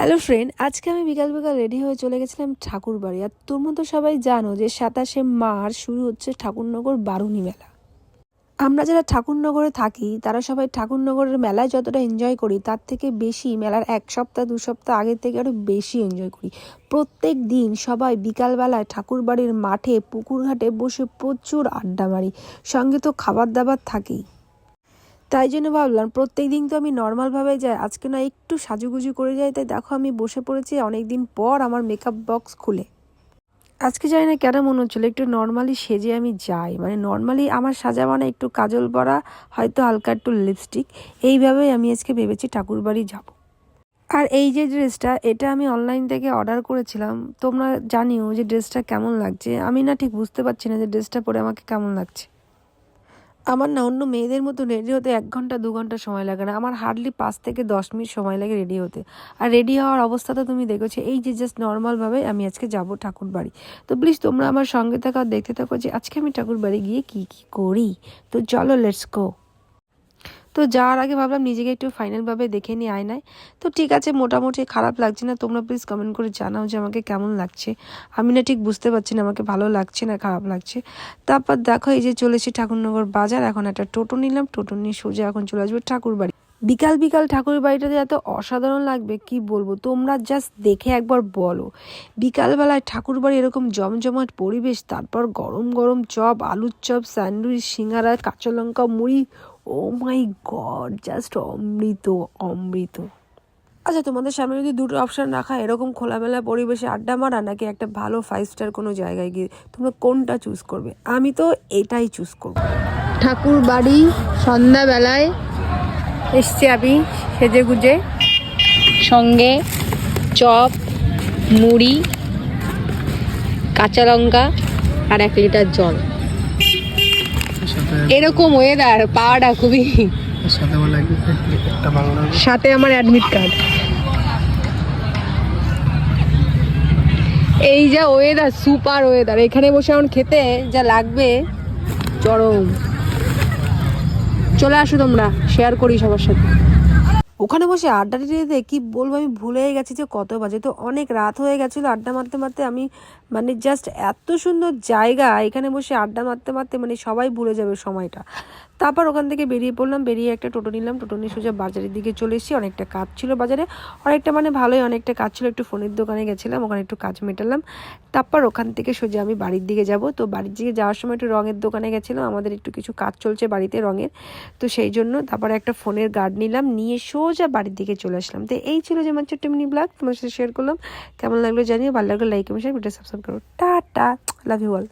Hello friend আজকে আমি বিকাল বিকাল রেডি হয়ে চলে গেছিলাম ঠাকুর বাড়ি আর তোর মতো সবাই জানো যে সাতাশে মার্চ শুরু হচ্ছে ঠাকুরনগর বারুনি মেলা। আমরা যারা ঠাকুরনগরে থাকি, তারা সবাই ঠাকুরনগরের মেলায় যতটা এনজয় করি, তার থেকে বেশি মেলার এক সপ্তাহ, দু সপ্তাহ আগের থেকে আরও বেশি এনজয় করি। প্রত্যেক দিন সবাই বিকালবেলায় ঠাকুর বাড়ির মাঠে পুকুর ঘাটে বসে প্রচুর আড্ডা মারি। সঙ্গে তো খাবার দাবার থাকেই। তাই জন্য ভাবলাম প্রত্যেক দিন তো আমি নর্মালভাবে যাই। আজকে না একটু সাজুগুজু করে যাই। তাই দেখো আমি বসে পড়েছি অনেক দিন পর আমার মেকআপ বক্স খুলে। আজকে জানি না কেন মনে হচ্ছিল একটু নর্মালি সেজে আমি যাই। মানে নর্মালি আমার সাজা মানে একটু কাজল পরা হয়তো হালকা একটু লিপস্টিক এইভাবেই আমি আজকে ভেবেছি ঠাকুরবাড়ি যাব। আর এই যে ড্রেসটা এটা আমি অনলাইন থেকে অর্ডার করেছিলাম। তোমরা জানিও যে ড্রেসটা কেমন লাগছে। আমি না ঠিক বুঝতে পারছি না যে ড্রেসটা পরে আমাকে কেমন লাগছে। আমার না অন্য মেয়েদের মতো রেডি হতে এক ঘণ্টা, দু ঘণ্টা সময় লাগে না। আমার হার্ডলি পাঁচ থেকে দশ মিনিট সময় লাগে রেডি হতে। আর রেডি হওয়ার অবস্থা তো তুমি দেখেছ। এই যে জাস্ট নর্মালভাবে আমি আজকে যাব ঠাকুর বাড়ি। তো প্লিজ তোমরা আমার সঙ্গে থাকা দেখতে থাকো যে আজকে আমি ঠাকুর বাড়ি গিয়ে কি কি করি। তো চলো লেটস গো তো যাওয়ার আগে ভাবলাম নিজেকে একটু ফাইনালভাবে দেখে নিই আয়নায়। তো ঠিক আছে, মোটামুটি খারাপ লাগছে না। তোমরা প্লিজ কমেন্ট করে জানাও যে আমাকে কেমন লাগছে। আমি না ঠিক বুঝতে পারছি না, আমাকে ভালো লাগছে না খারাপ লাগছে। তারপর দেখো এই যে চলেছি ঠাকুরনগর বাজার। এখন একটা টোটো নিলাম। টোটো নিয়ে সোজা এখন চলে আসবে ঠাকুর বাড়ি বিকাল বিকাল ঠাকুর বাড়িটাতে এত অসাধারণ লাগবে, কি বলব? তোমরা জাস্ট দেখে একবার বলো। বিকালবেলায় ঠাকুর বাড়ি এরকম জমজমাট পরিবেশ, তারপর গরম গরম চপ, আলুর চপ, স্যান্ডউইচ, সিঙ্গারা, কাঁচা লঙ্কা, মুড়ি ও মাই গড জাস্ট অমৃত অমৃত। আচ্ছা তোমাদের সামনে যদি দুটো অপশান রাখা, এরকম খোলামেলা পরিবেশে আড্ডা মারা, নাকি একটা ভালো ফাইভ স্টার কোনো জায়গায় গিয়ে তোমরা কোনটা চুজ করবে? আমি তো এটাই চুজ করব। ঠাকুর বাড়ি সন্ধ্যাবেলায় এসছি আমি সেজে গুজে সঙ্গে চপ মুড়ি কাঁচা লঙ্কা আর এক লিটার জল। এরকম ওয়েদার পাওয়াটা খুবই। সাথে আমার অ্যাডমিট কার্ড এই যা ওয়েদার সুপার ওয়েদার এখানে বসে এখন খেতে যা লাগবে চরম। চলে আসো তোমরা শেয়ার করি সবার সাথে। ওখানে বসে আড্ডা দিতে কি বলব, আমি ভুলে গেছি যে কত বাজে। তো অনেক রাত হয়ে গেছিল আড্ডা মারতে মারতে, আমি মানে জাস্ট এত সুন্দর জায়গা, এখানে বসে আড্ডা মারতে মারতে মানে সবাই ভুলে যাবে সময়টা। তারপর ওখান থেকে বেরিয়ে পড়লাম, বেরিয়ে একটা টোটো নিলাম, টোটো নিয়ে সোজা বাজারের দিকে চলে এসেছি। অনেকটা কাজ ছিল বাজারে, অনেকটা মানে ভালোই, অনেকটা কাজ ছিল। একটু ফোনের দোকানে গেছিলাম, ওখানে একটু কাজ মেটালাম। তারপর ওখান থেকে সোজা আমি বাড়ির দিকে যাব। তো বাড়ির দিকে যাওয়ার সময় একটু রঙের দোকানে গেছিলাম, আমাদের একটু কিছু কাজ চলছে বাড়িতে রঙের। তো সেই জন্য তারপরে একটা ফোনের গার্ড নিলাম, নিয়ে সোজা বাড়ির দিকে চলে আসলাম। তো এই ছিল যে আমার ছোট্ট মিনি ব্লগ তোমার সাথে শেয়ার করলাম। কেমন লাগল জানিয়ে ভালো লাগল লাইক শেয়ার ভিডিও সাবস্ক্রাইব করো। Tata love you all